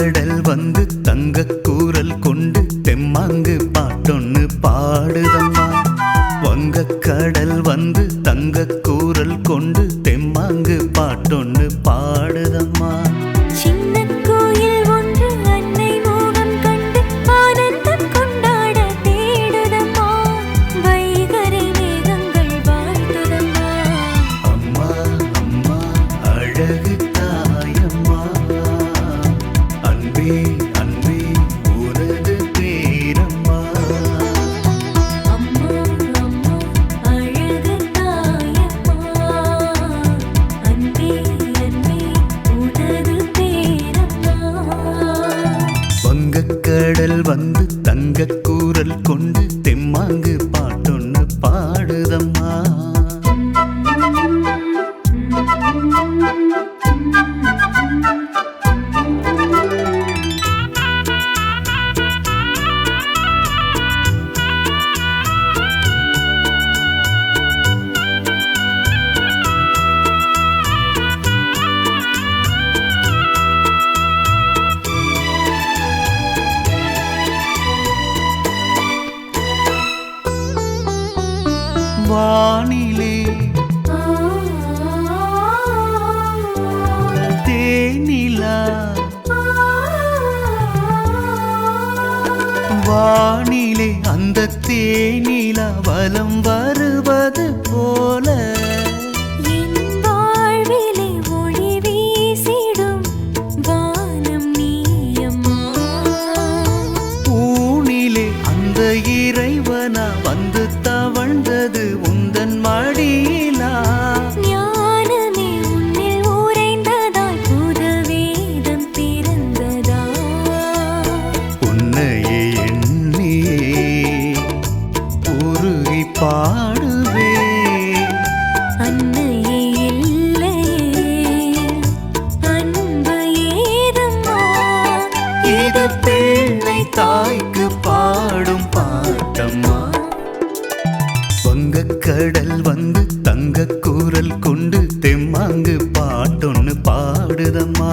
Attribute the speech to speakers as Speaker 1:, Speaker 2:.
Speaker 1: பாடல் வந்து தங்க கூறல் கொண்டு தெம்மாங்கு பாட்டொன்னு பாடுதம்மா. வங்க கடல் வந்து தங்க கூறல் கொண்டு வந்து தங்க வானிலே அந்த தேனிலா வலம் வருவது போல.
Speaker 2: என் வாழ்விலே
Speaker 1: பாடுவே.
Speaker 2: அன்னையே இல்லையே அன்பு ஏதம்மா
Speaker 1: இது பிள்ளை தாய்க்கு பாடும் பாட்டம்மா. வங்கக்கடல் வந்து தங்க கொண்டு தெம்மாங்கு பாட்டொன்னு பாடுதம்மா.